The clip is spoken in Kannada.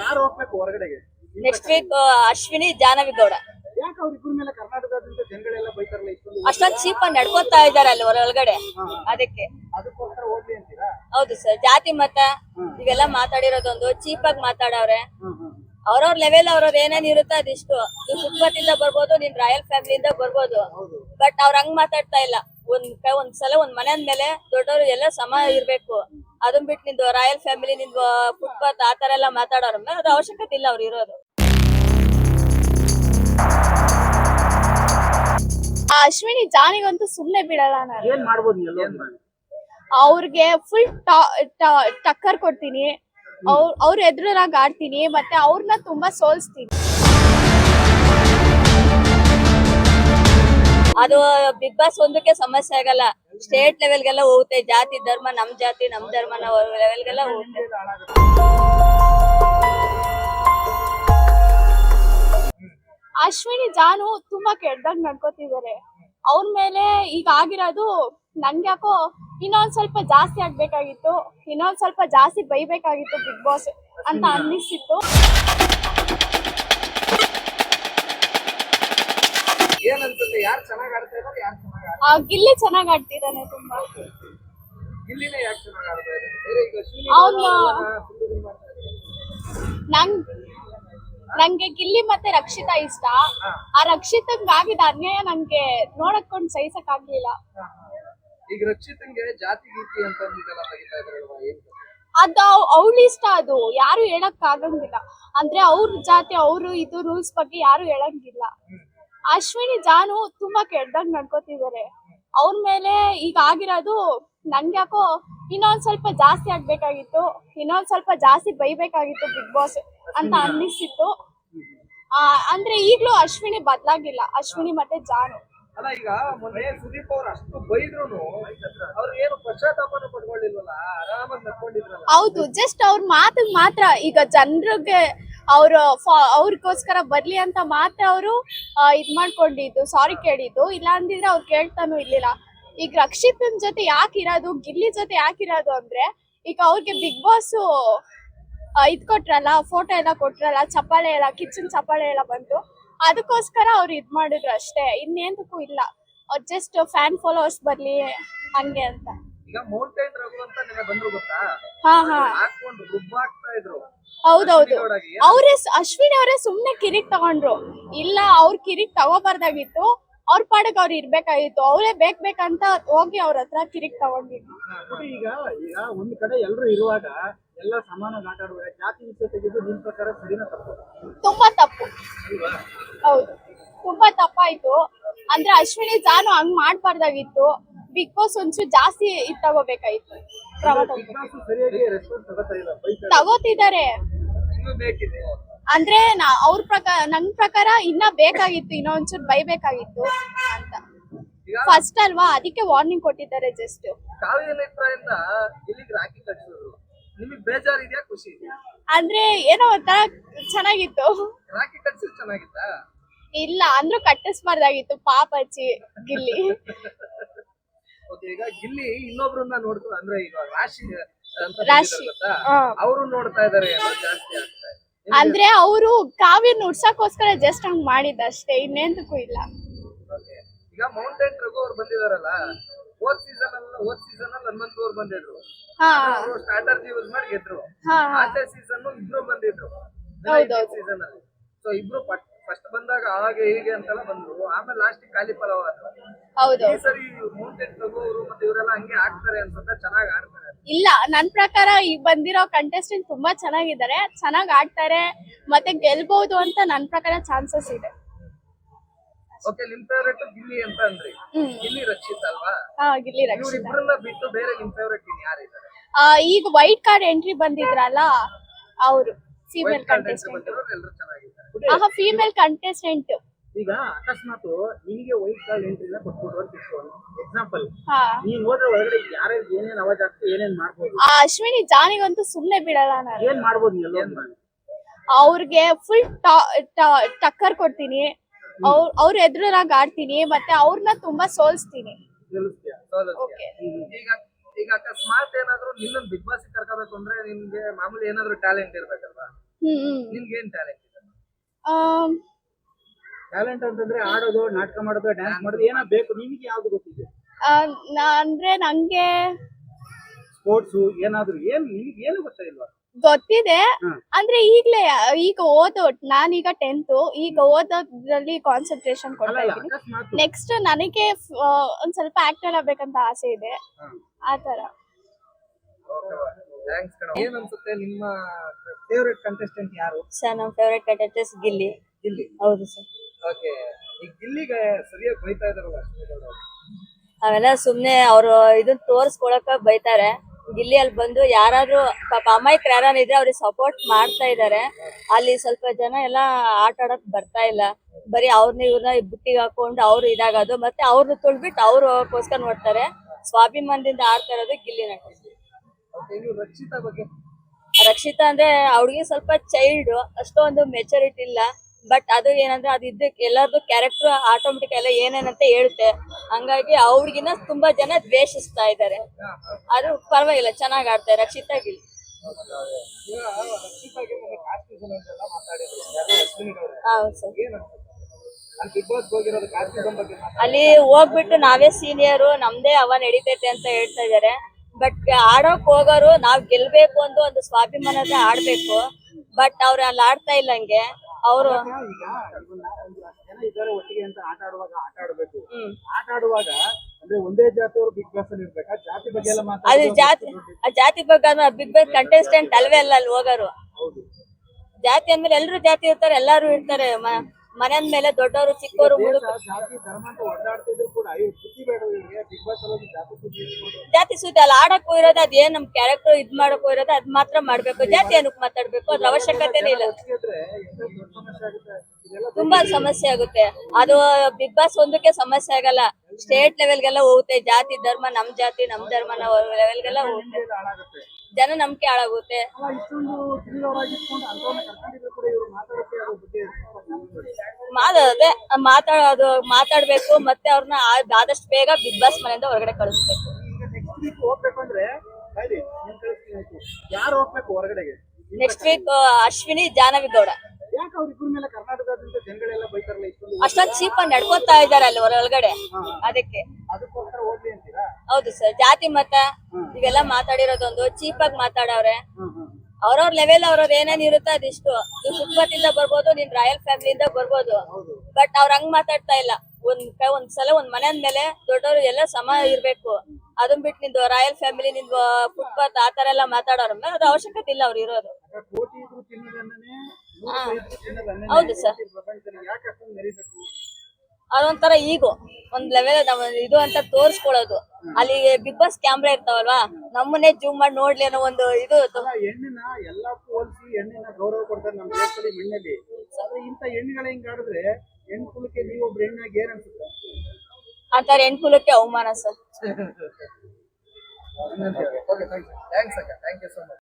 ಯಾರು ಹೋಗ್ಬೇಕು ಹೊರಗಡೆಗೆ? ನೆಕ್ಸ್ಟ್ ವೀಕ್ ಅಶ್ವಿನಿ ಜಾನವಿ ಗೌಡ ಯಾಕೆ ಅವ್ರಿಬ್ರ ಮೇಲೆ ಕರ್ನಾಟಕದಿಂದ ಜನಗಳೆಲ್ಲ ಬೈತಾರಲ್ಲ ಇಷ್ಟೊಂದು? ಅಷ್ಟೊಂದು ಚೀಪ್ ಆಗಿ ನಡ್ಕೊತಾ ಇದಾರೆ ಅಲ್ಲಿ ಹೊರಗಡೆ ಅದಕ್ಕೆ. ಅದಕ್ಕೋಸ್ಕರ ಹೋಗ್ಲಿ ಅಂತೀರಾ? ಹೌದು ಸರ್. ಜಾತಿ ಮತ ಇವೆಲ್ಲ ಮಾತಾಡಿರೋದೊಂದು ಚೀಪ್ ಆಗಿ ಮಾತಾಡವ್ರೆ ಅವ್ರವ್ರ ಲೆವೆಲ್ ಅವ್ರವ್ರ ಏನೇನ್ ಇರುತ್ತೆ ಅದಿಷ್ಟು. ನೀವು ಕುಟುಂಬದಿಂದ ಬರ್ಬೋದು ನೀನ್ ರಾಯಲ್ ಫ್ಯಾಮಿಲಿಯಿಂದ ಬರ್ಬೋದು. ಬಟ್ ಅವ್ರ ಹಂಗ್ ಮಾತಾಡ್ತಾ ಇಲ್ಲ. ಒಂದ್ ಕ- ಒಂದ್ ಸಲ ಒಂದ್ ಮನೆ ಅಂದ್ಮೇಲೆ ದೊಡ್ಡವರು ಎಲ್ಲ ಸಮ ಇರ್ಬೇಕು. ಅದನ್ ಬಿಟ್ಟು ನಿಂದು ರಾಯಲ್ ಫ್ಯಾಮಿಲಿ ನಿಂದು ಫುಟ್ಪಾತ್ ಆತರ ಎಲ್ಲ ಮಾತಾಡೋರ ಮೇಲೆ ಅದ್ರ ಅವಶ್ಯಕತೆ ಇಲ್ಲ ಅವ್ರು ಇರೋದು. ಆ ಅಶ್ವಿನಿ ಜಾನಿಗಂತೂ ಸುಮ್ನೆ ಬಿಡಲ್ಲ ನಾನು. ಏನ್ ಮಾಡ್ಬೋದು ನೀವು ಏನ್ ಮಾಡಿ ಅವ್ರಿಗೆ ಫುಲ್ ಟಕ್ಕರ್ ಕೊಡ್ತೀನಿ. ಅವ್ರ ಅವ್ರ ಎದುರಾಗ ಆಡ್ತೀನಿ ಮತ್ತೆ ಅವ್ರನ್ನ ತುಂಬಾ ಸೋಲ್ಸ್ತೀನಿ. ಅದು ಬಿಗ್ ಬಾಸ್ ಒಂದಕ್ಕೆ ಸಮಸ್ಯೆ ಆಗಲ್ಲ. ಸ್ಟೇಟ್ ಲೆವೆಲ್ಗೆಲ್ಲ ಹೋಗುತ್ತೆ. ಜಾತಿ, ಧರ್ಮ, ನಮ್ ಜಾತಿ, ನಮ್ ಧರ್ಮ ಲೆವೆಲ್ಗೆಲ್ಲ ಹೋಗುತ್ತೆ. ಅಶ್ವಿನಿ, ಜಾನು ತುಂಬಾ ಕೆಟ್ಟದಾಗ ನಡ್ಕೋತಿದ್ದಾರೆ. ಅವ್ರ ಮೇಲೆ ಈಗ ಆಗಿರೋದು ನನ್ಗೆ ಯಾಕೋ ಇನ್ನೊಂದ್ ಸ್ವಲ್ಪ ಜಾಸ್ತಿ ಆಗ್ಬೇಕಾಗಿತ್ತು. ಇನ್ನೊಂದ್ ಸ್ವಲ್ಪ ಜಾಸ್ತಿ ಬೈಬೇಕಾಗಿತ್ತು ಬಿಗ್ ಬಾಸ್ ಅಂತ ಅನ್ನಿಸ್ತಿತ್ತು. ಯಾರು ಚೆನ್ನಾಗ್ ಆಡ್ತಾ ಇದಾರೆ ಯಾರು ಚೆನ್ನಾಗ್ ಆ, ಗಿಲ್ಲಿ ಚೆನ್ನಾಗ್ ಆಡ್ತಿದ್ದಾನೆ ತುಂಬಾ. ಇಲ್ಲಿನೇ ಯಾಕೆ ಚೆನ್ನಾಗ್ ಆಡ್ತಾ ಇದ್ದಾರೆ ಬೇರೆ ಈಗ ಅಶ್ವಿನಿ ಅವ್ನ full ಮಾಡ್ತಾ ಇದ್ದಾರೆ. ನಂಗ್ ನಂಗೆ ಗಿಲ್ಲಿ ಮತ್ತೆ ರಕ್ಷಿತಾ ಇಷ್ಟ. ಆ ರಕ್ಷಿತಂಗ್ ಆಗಿದ ಅನ್ಯಾಯ ನಂಗೆ ನೋಡಕ್ಕೊಂಡ್ ಸಹಿಸಕ್ ಆಗ್ಲಿಲ್ಲ. ಹಾ, ಹಾ. ಈಗ ರಕ್ಷಿತಂಗೆ ಜಾತಿ ಗೀತಿ ಅಂತ ಅಂದಿದ್ದೆಲ್ಲ ತೆಗಿತಾ ಇದ್ರಲ್ವಾ ಏನ್ ಕಥೆ? ಅದು ಅವಳ ಇಷ್ಟ ಅದು. ಯಾರು ಹೇಳಕ್ ಆಗಂಗಿಲ್ಲ. ಅಂದ್ರೆ ಅವ್ರ ಜಾತಿ ಅವ್ರು ಇದು ರೂಲ್ಸ್ ಬಗ್ಗೆ ಯಾರು ಹೇಳಂಗಿಲ್ಲ. ಅಶ್ವಿನಿ ಜಾನು ತುಂಬಾ ಕೆಟ್ಟದಾಗ ನಡ್ಕೋತಿದ್ದಾರೆ. ಅವ್ರ ಮೇಲೆ ಈಗ ಆಗಿರೋದು ನನ್ಗೆ ಯಾಕೋ ಇನ್ನೊಂದ್ ಸ್ವಲ್ಪ ಜಾಸ್ತಿ ಆಗ್ಬೇಕಾಗಿತ್ತು ಇನ್ನೊಂದ್ ಸ್ವಲ್ಪ ಜಾಸ್ತಿ ಬೈಬೇಕಾಗಿತ್ತು ಬಿಗ್ ಬಾಸ್ ಅಂತ ಅನ್ನಿಸ್ತಿತ್ತು. ಆ, ಅಂದ್ರೆ ಈಗ್ಲೂ ಅಶ್ವಿನಿ ಬದ್ಲಾಗಿಲ್ಲ ಅಶ್ವಿನಿ ಮತ್ತೆ ಜಾನು. ಅಲ್ಲ ಈಗ ಮೊನ್ನೆ ಸುದೀಪ್ ಅವ್ರು ಅಷ್ಟು ಬೈದ್ರು ಅವ್ರು ಏನು ಪಶ್ಚಾತ್ತಾಪನ ಪಡ್ಕೊಳ್ಳಿಲ್ವಲ್ಲ ಆರಾಮಾಗಿ ನಡ್ಕೊಂಡಿದ್ರಲ್ಲ. ಹೌದು ಜಸ್ಟ್ ಅವ್ರ ಮಾತಿಗೆ ಮಾತ್ರ ಈಗ ಜನರಿಗೆ ಅವ್ರ ಅವ್ರಿಗೋಸ್ಕರ ಬರ್ಲಿ ಅಂತ ಮಾತ್ರ ಅವರು ಇದ್ ಮಾಡ್ಕೊಂಡಿದ್ದು ಸಾರಿ ಕೇಳಿದ್ದು. ಇಲ್ಲ ಅಂದಿದ್ರೆ ಅವ್ರು ಕೇಳ್ತಾನೂ ಇರ್ಲಿಲ್ಲ. ಈಗ ರಕ್ಷಿತನ್ ಜೊತೆ ಯಾಕೆ ಇರೋದು ಗಿಲ್ಲಿ ಜೊತೆ ಯಾಕೆ ಇರೋದು ಅಂದ್ರೆ ಈಗ ಅವ್ರಿಗೆ ಬಿಗ್ ಬಾಸ್ ಇದ್ ಕೊಟ್ರಲ್ಲ ಫೋಟೋ ಎಲ್ಲ ಕೊಟ್ರಲ್ಲ ಚಪ್ಪಾಳೆ ಎಲ್ಲ ಕಿಚನ್ ಚಪ್ಪಾಳೆ ಎಲ್ಲ ಬಂತು. ಅದಕ್ಕೋಸ್ಕರ ಅವ್ರು ಇದ್ ಮಾಡಿದ್ರು ಅಷ್ಟೇ. ಇನ್ನೇಂತಕ್ಕೂ ಇಲ್ಲ. ಅವ್ರು ಜಸ್ಟ್ ಫ್ಯಾನ್ ಫಾಲೋವರ್ಸ್ ಬರ್ಲಿ ಹಂಗೆ ಅಂತ. ಈಗ ಮೌಂಟೇನ್ ರಘು ಅಂತ ನಿಮಗೆ ಬಂದ್ರು ಗೊತ್ತಾ? ಹಾ ಹಾ. ಹಾಕೊಂಡು ರುಬ್ಬಾಕ್ತಾ ಇದ್ರು. ಹೌದೌದು. ಅವರೇ ಅಶ್ವಿನಿ ಅವರೇ ಸುಮ್ನೆ ಕಿರಿಕ್ ತಗೊಂಡ್ರು. ಇಲ್ಲ ಅವ್ರ ಕಿರಿಕ್ ತಗೋಬಾರ್ದಾಗಿತ್ತು. ಅವ್ರ ಪಾಡಕ್ ಅವ್ರು ಇರ್ಬೇಕಾಗಿತ್ತು. ಅವರೇ ಬೇಕ್ ಬೇಕಂತ ಹೋಗಿ ಅವ್ರ ಹತ್ರ ಕಿರಿಕ್ ತಗೊಂಡಿದ್ರು ಈಗ ಈಗ ಒಂದ್ ಕಡೆ ಎಲ್ರು ಇರುವಾಗ ಎಲ್ಲ ಸಮಾನವಾಗಿ ಆಟ ಆಡುವಾಗ ಜಾತಿ ವಿಷಯ ತೆಗೆದು ನಿಮ್ ಪ್ರಕಾರ ಸರಿನ ತಪ್ಪು? ತುಂಬಾ ತಪ್ಪು. ಹೌದು. ತುಂಬಾ ತಪ್ಪಾಯ್ತು. ಅಂದ್ರೆ ಅಶ್ವಿನಿ ಜಾನು ಹಂಗ್ ಮಾಡ್ಬಾರ್ದಾಗಿತ್ತು. ಬಿಗ್ ಬಾಸ್ ಒಂಚೂರು ಜಾಸ್ತಿ ಇದ್ ತಗೋಬೇಕಾಯ್ತು. ಕ್ರಮ ತಗೋತಿದ್ದಾರೆ. ಅಂದ್ರೆ ನಾ ಅವ್ರ ಪ್ರಕಾರ ನನ್ ಪ್ರಕಾರ ಇನ್ನ ಬೇಕಾಗಿತ್ತು ಇನ್ನೂ ಒಂಚೂರು ಬೈಬೇಕಾಗಿತ್ತು ಅಂತ. ಫಸ್ಟ್ ಅಲ್ವಾ? ಅದಕ್ಕೆ ವಾರ್ನಿಂಗ್ ಕೊಟ್ಟಿದ್ದಾರೆ ಜಸ್ಟ್ ನಿಮಗ್ ಬೇಜಾರ್ ಇದೆಯಾ ಖುಷಿ? ಅಂದ್ರೆ ಏನೋ ಒಂಥರ ಚೆನ್ನಾಗಿತ್ತು. ರಾಖಿ ಕಟ್ಸಿದ್ ಚೆನ್ನಾಗಿತ್ತಾ? ಇಲ್ಲ ಅಂದ್ರೂ ಕಟ್ಟಿಸ್ಬಾರ್ದಾಗಿತ್ತು ಪಾಪಚ್ಚಿ ಗಿಲ್ಲಿ. ಓಕೆ ಈಗ ಗಿಲ್ಲಿ ಇನ್ನೊಬ್ರನ್ನ ನೋಡ್ತು ಅಂದ್ರೆ ಈಗ ರಾಶಿ ರಾಶಿ. ಅವರು ನೋಡ್ತಾ ಇದಾರೆ ಅಂದ್ರೆ ಅವರು ಕಾವ್ಯ ಉಡ್ಸಕ್ಕೋಸ್ಕರ ಜಸ್ಟ್ ಹಂಗ್ ಮಾಡಿದ್ದಷ್ಟೇ ಇನ್ನೇಂದಕ್ಕೂ ಇಲ್ಲ. ಈಗ ಮೌಂಟೇನ್ ರಘು ಅವ್ರು ಬಂದಿದಾರಲ್ಲ ಹೋದ್ ಸೀಸನ್ ಅಲ್ಲ ಹೋದ್ ಸೀಸನ್ ಅಲ್ಲಿ ಹನುಮಂತ್ ಅವ್ರು ಬಂದಿದ್ರು ಸ್ಟ್ರಾಟಜಿ ಯೂಸ್ ಮಾಡಿ ಗೆದ್ರು. ಆಚೆ ಸೀಸನ್ ಇಬ್ರು ಬಂದಿದ್ರು. ಸೀಸನ್ ಅಲ್ಲಿ. ಸೊ ಇಬ್ರು ಫಸ್ಟ್ ಬಂದಾಗ ಹಾಗೆ ಹೀಗೆ ಅಂತೆಲ್ಲ ಬಂದ್ರು. ಆಮೇಲೆ ಲಾಸ್ಟ್ ಖಾಲಿ ಫಲವ ಹೌದು. ಈ ಸರಿ ಮೌಂಟೇನ್ ಅವರು ಮತ್ತೆ ಇವರೆಲ್ಲ ಹಂಗೆ ಆಡ್ತಾರೆ ಅನ್ಸುತ್ತೆ ಚೆನ್ನಾಗಿ ಆಡ್ತಾರೆ. ಇಲ್ಲ ನನ್ ಪ್ರಕಾರ ಈಗ ಬಂದಿರೋ ಕಂಟೆಸ್ಟೆಂಟ್ ತುಂಬಾ ಚೆನ್ನಾಗಿದ್ದಾರೆ. ಚೆನ್ನಾಗ್ ಆಡ್ತಾರೆ ಮತ್ತೆ ಗೆಲ್ಬಹುದು ಅಂತ ನನ್ ಪ್ರಕಾರ ಚಾನ್ಸಸ್ ಇದೆ. ಓಕೆ ನಿಮ್ ಫೇವ್ರೇಟ್ ಗಿಲ್ಲಿ ಅಂತ ಅಂದ್ರಿ. ಹ್ಮ್. ಗಿಲ್ಲಿ ರಕ್ಷಿತ್ ಅಲ್ವಾ? ಹಾ ಗಿಲ್ಲಿ ರಕ್ಷಿತ. ಇವ್ರಿಬ್ರನ್ನ ಬಿಟ್ಟು ಬೇರೆ ನಿಮ್ ಫೇವ್ರೇಟ್ ಇನ್ ಯಾರಿದ್ದಾರೆ? ಆ, ಈಗ ವೈಟ್ ಕಾರ್ಡ್ ಎಂಟ್ರಿ ಬಂದಿದ್ರಲ್ಲ ಅವರು ಫೀಮೇಲ್ ಕಂಟೆಸ್ಟೆಂಟ್ ಎಲ್ಲರೂ ಚೆನ್ನಾಗಿದ್ದಾರೆ. ಆಹಾ ಫೀಮೇಲ್ ಕಂಟೆಸ್ಟೆಂಟ್ ಈಗ ಅಕಸ್ಮಾತ್ ನಿಮಗೆ ವೈಟ್ ಕಾರ್ಡ್ ಎಂಟ್ರಿನ ಕೊಟ್ಬಿಟ್ರು ಅಂತ ಎಕ್ಸಾಂಪಲ್ ಹಾ. ನೀನ್ ಹೋದ್ರೆ ಒಳಗಡೆ ಯಾರ್ಯಾರು ಏನೇನ್ ಅವಾಜ್ ಆಗ್ತದೆ ಏನೇನ್ ಮಾಡ್ಬೋದು? ಆ ಅಶ್ವಿನಿ ಜಾನಿಗಂತೂ ಸುಮ್ನೆ ಬಿಡಲ್ಲ ನಾನು. ಏನ್ ಮಾಡ್ಬೋದು ಎಲ್ಲ ಅವ್ರಿಗೆ ಫುಲ್ ಟಕ್ಕರ್ ಕೊಡ್ತೀನಿ. ಅವ್ರ ಅವ್ರ ಎದುರಾಗ ಆಡ್ತೀನಿ ಮತ್ತೆ ಅವ್ರನ್ನ ತುಂಬಾ ಸೋಲ್ಸ್ತೀನಿ. ಈಗ ಈಗ ಅಕಸ್ಮಾತ್ ಏನಾದ್ರು ನಿಮ್ಮನ್ನು ಬಿಗ್ ಬಾಸ್ ಕರ್ಕೋಬೇಕು ಅಂದ್ರೆ ನಿಮ್ಗೆ ಮಾಮೂಲಿ ಏನಾದ್ರು ಟ್ಯಾಲೆಂಟ್ ಇರ್ಬೇಕಲ್ವಾ? ನಿನ್ಗೆ ಏನ್ ಟ್ಯಾಲೆಂಟ್ ಟ್ಯಾಲೆಂಟ್ ಅಂತಂದ್ರೆ ಆಡೋದು ನಾಟಕ ಮಾಡೋದು ಡ್ಯಾನ್ಸ್ ಮಾಡೋದು ಏನೋ ಬೇಕು ನಿಮಗೆ ಯಾವ್ದು ಗೊತ್ತಿದೆ? ಆ, ನಾ- ಅಂದ್ರೆ ನಂಗೆ ಸ್ಪೋರ್ಟ್ಸ್ ಏನಾದ್ರು ಏನ್ ನಿಮಗೆ ಏನು ಗೊತ್ತಿಲ್ವಾ ಗೊತ್ತಿದೆ. ಅಂದ್ರೆ ಈಗ್ಲೇ ಈಗ ಓದೋ ನಾನೀಗ ಟೆಂತ್ ಈಗ ಓದೋದ್ರಲ್ಲಿ ಕಾನ್ಸಂಟ್ರೇಷನ್ ಕೊಡ್ತಾ ಇದ್ದೀನಿ. ನೆಕ್ಸ್ಟ್ ನನಗೆ ಒಂದ್ ಸ್ವಲ್ಪ ಆಕ್ಟರ್ ಆಗ್ಬೇಕಂತ ಆಸೆ ಇದೆ. ಆತರ ಥ್ಯಾಂಕ್ಸ್ ಕಣ. ಏನ್ ಅನ್ಸುತ್ತೆ ನಿಮ್ಮ ಫೇವರೇಟ್ ಕಂಟೆಸ್ಟೆಂಟ್ ಯಾರು? ಸರ್ ನಮ್ಮ ಫೇವ್ರೆಟ್ ಗಿಲ್ಲಿ. ಗಿಲ್ಲಿ. ಹೌದು ಸರ್. ಓಕೆ ಈ ಗಿಲ್ಲಿಗೆ ಸರಿಯಾಗಿ ಬೈತಾ ಇದಾರಲ್ಲ ಅಶ್ವಿನಿ ಅವೆಲ್ಲ ಸುಮ್ನೆ ಅವ್ರು ಇದನ್ನ ತೋರ್ಸ್ಕೊಳಕ ಬೈತಾರೆ. ಗಿಲ್ಲಿ ಅಲ್ಲಿ ಬಂದು ಯಾರಾದ್ರೂ ಪಾಪ ಅಮಾಯಕರು ಯಾರು ಇದ್ರೆ ಅವ್ರಿಗೆ ಸಪೋರ್ಟ್ ಮಾಡ್ತಾ ಇದಾರೆ. ಅಲ್ಲಿ ಸ್ವಲ್ಪ ಜನ ಎಲ್ಲ ಆಟ ಆಡಕ್ ಬರ್ತಾ ಇಲ್ಲ. ಬರೀ ಅವ್ರನ್ನ ಇವ್ರನ್ನ ಬುಟ್ಟಿಗೆ ಹಾಕೊಂಡು ಅವ್ರು ಇದಾಗೋದು. ಮತ್ತೆ ಅವ್ರನ್ನ ತುಳ್ಬಿಟ್ಟು ಅವ್ರು ಕೋಸ್ಕರ ನೋಡ್ತಾರೆ. ಸ್ವಾಭಿಮಾನದಿಂದ ಆಡ್ತಾ ಇರೋದು ಗಿಲ್ಲಿ ನಟ ಇನ್ನು ರಕ್ಷಿತಾ ಬಗ್ಗೆ? ರಕ್ಷಿತಾ ಅಂದ್ರೆ ಅವ್ಳಿಗೆ ಸ್ವಲ್ಪ ಚೈಲ್ಡ್ ಅಷ್ಟೊಂದು ಮೆಚುರಿಟಿ ಇಲ್ಲ. ಬಟ್ ಅದು ಏನಂದ್ರೆ ಅದು ಇದ್ದಕ್ಕೆ ಎಲ್ಲರದು ಕ್ಯಾರೆಕ್ಟರ್ ಆಟೋಮೆಟಿಕ್ ಎಲ್ಲ ಏನೇನಂತ ಹೇಳುತ್ತೆ. ಹಂಗಾಗಿ ಅವ್ರಿಗಿನ ತುಂಬಾ ಜನ ದ್ವೇಷಿಸ್ತಾ ಇದ್ದಾರೆ. ಅದು ಪರವಾಗಿಲ್ಲ ಚೆನ್ನಾಗ್ ಆಡ್ತಾರೆ ರಕ್ಷಿತಾ ಗಿಲ್ ಹೌದು ಸರ್. ಅಲ್ಲಿ ಹೋಗ್ಬಿಟ್ಟು ನಾವೇ ಸೀನಿಯರು ನಮ್ದೇ ಅವ ನಡೀತೈತೆ ಅಂತ ಹೇಳ್ತಾ ಇದಾರೆ ಬಟ್ ಆಡೋಕ್ ಹೋಗೋರು ನಾವ್ ಗೆಲ್ಬೇಕು ಅಂತ ಒಂದು ಸ್ವಾಭಿಮಾನದ ಆಡ್ಬೇಕು. ಬಟ್ ಅವ್ರ ಅಲ್ಲಿ ಆಡ್ತಾ ಇಲ್ಲ ಹಂಗೆ. ಅವರು ಈಗ ಒಂದು ಒಂದು ಅಷ್ಟ್ ಜನ ಇದ್ದಾರೆ ಒಟ್ಟಿಗೆ ಅಂತ ಆಟ ಆಡುವಾಗ ಆಟ ಆಡ್ಬೇಕು. ಆಟ ಆಡುವಾಗ ಅಂದ್ರೆ ಒಂದೇ ಜಾತಿಯವರು ಬಿಗ್ ಬಾಸ್ ಅಲ್ಲಿ ಇರ್ಬೇಕಾ? ಜಾತಿ ಬಗ್ಗೆ ಎಲ್ಲ ಅದು ಜಾತಿ ಆ ಜಾತಿ ಬಗ್ಗೆ ಬಿಗ್ ಬಾಸ್ ಕಂಟೆಸ್ಟೆಂಟ್ ಅಲ್ವೇ ಅಲ್ಲ ಅಲ್ಲಿ ಹೋಗೋರು. ಜಾತಿ ಅಂದ್ಮೇಲೆ ಎಲ್ಲರೂ ಜಾತಿ ಇರ್ತಾರೆ ಎಲ್ಲಾರು ಇರ್ತಾರೆ. ಮನೆ ಮೇಲೆ ದೊಡ್ಡವರು ಚಿಕ್ಕವರು ಜಾತಿ ಧರ್ಮ ಅಂತ ಕೂಡ ಇವ್ರು ಬುದ್ಧಿ ಬೇಡ ಜಾತಿ ಸುದ್ದಿ ಅಲ್ಲ ಆಡಕ್ ಹೋಗಿರೋದು ಅದೇನ್ ನಮ್ ಕ್ಯಾರೆಕ್ಟರ್ ಇದ್ ಮಾಡಕ್ ಹೋಗಿರೋದು ಅದ್ ಮಾತ್ರ ಮಾಡ್ಬೇಕು. ಜಾತಿ ಏನಕ್ ಮಾತಾಡ್ಬೇಕು? ಅದ್ರ ಅವಶ್ಯಕತೆನೇ ಇಲ್ಲ. ತುಂಬಾ ಸಮಸ್ಯೆ ಆಗುತ್ತೆ. ಅದು ಬಿಗ್ ಬಾಸ್ ಒಂದಕ್ಕೆ ಸಮಸ್ಯೆ ಆಗಲ್ಲ. ಸ್ಟೇಟ್ ಲೆವೆಲ್ಗೆಲ್ಲ ಹೋಗುತ್ತೆ. ಜಾತಿ ಧರ್ಮ, ನಮ್ ಜಾತಿ, ನಮ್ ಧರ್ಮ ಲೆವೆಲ್ಗೆಲ್ಲ ಹೋಗುತ್ತೆ. ಜನ ನಂಬಿಕೆ ಹಾಳಾಗುತ್ತೆ. ಮಾತಾಡದೆ ಮಾತಾಡೋದು ಮಾತಾಡ್ಬೇಕು ಮತ್ತೆ ಅವ್ರನ್ನ ಆದಷ್ಟು ಬೇಗ ಬಿಗ್ ಬಾಸ್ ಮನೆಯಿಂದ ಹೊರಗಡೆ ಕಳಿಸ್ಬೇಕು. ಯಾರು ಹೋಗ್ಬೇಕು ಹೊರಗಡೆಗೆ? Next week Ashwini Janavi Gowda. ಅಷ್ಟೊಂದ್ ಚೀಪ್ ಆಗಿ ನಡ್ಕೋತಾ ಇದಾರೆ ಅಲ್ಲಿ ಹೊರಗಡೆ ಅದಕ್ಕೆ. ಹೌದು ಸರ್ ಜಾತಿ ಮತ ಇವೆಲ್ಲ ಮಾತಾಡಿರೋದೊಂದು ಚೀಪ್ ಆಗಿ ಮಾತಾಡವ್ರೆ. ಅವ್ರವ್ರ ಲೆವೆಲ್ ಅವ್ರವ್ರ ಏನೇನ್ ಇರುತ್ತೆ ಅದಿಷ್ಟು. ನೀವು ಕುಟುಂಬದಿಂದ ಇಂದ ಬರ್ಬೋದು ನೀನ್ ರಾಯಲ್ ಫ್ಯಾಮಿಲಿಯಿಂದ ಬರ್ಬೋದು. ಬಟ್ ಅವ್ರ ಹಂಗ್ ಮಾತಾಡ್ತಾ ಇಲ್ಲ. ಒಂದ್ ಕ- ಒಂದ್ ಸಲ ಒಂದ್ ಮನೆ ಮೇಲೆ ದೊಡ್ಡವರು ಎಲ್ಲ ಸಮ ಇರ್ಬೇಕು. ಅದನ್ ಬಿಟ್ಟು ನಿಂದು ರಾಯಲ್ ಫ್ಯಾಮಿಲಿ ನಿಂದು ಫುಟ್ಪಾತ್ ಆತರ ಎಲ್ಲ ಮಾತಾಡೋರ ಮೇಲೆ ಅದು ಅವಶ್ಯಕತೆ ಇಲ್ಲ ಅವ್ರು ಇರೋದು. ಹೌದು ಸರ್. ಅದೊಂಥರ ಈಗೋ. ಒಂದ್ ಲೆವೆಲ್ ಇದು ಅಂತ ತೋರ್ಸ್ಕೊಳ್ಳೋದು ಅಲ್ಲಿ ಬಿಗ್ ಬಾಸ್ ಕ್ಯಾಮ್ರಾ ಇರ್ತಾವಲ್ವಾ? ನಮ್ಮನ್ನೇ ಜೂಮ್ ಮಾಡಿ ನೋಡ್ಲಿ ಅನ್ನೋ ಒಂದು ಇದು ಹೆಣ್ಣಿನ ಎಲ್ಲಕ್ಕೂ ಹೋಲಿಸಿ ಹೆಣ್ಣಿನ ಗೌರವ ಕೊಡ್ತಾರೆ ನಮ್ಮ ದೇಶದಲ್ಲಿ ಮಣ್ಣಲ್ಲಿ. ಆದ್ರೆ ಇಂತ ಹೆಣ್ಣುಗಳ ಹಿಂಗ್ ಆಡಿದ್ರೆ ಹೆಣ್ಣು ಕುಲಕ್ಕೆ ನೀವೊಬ್ರು ಹೆಣ್ಣಾಗಿ ಏನ್ ಅನ್ಸುತ್ತೆ? ಅಂತಾರೆ ಹೆಣ್ಕುಲಕ್ಕೆ ಅವಮಾನ ಸರ್. ಥ್ಯಾಂಕ್ಸ್ ಅಕ್ಕ ಥ್ಯಾಂಕ್ ಯು ಸೊ ಮಚ್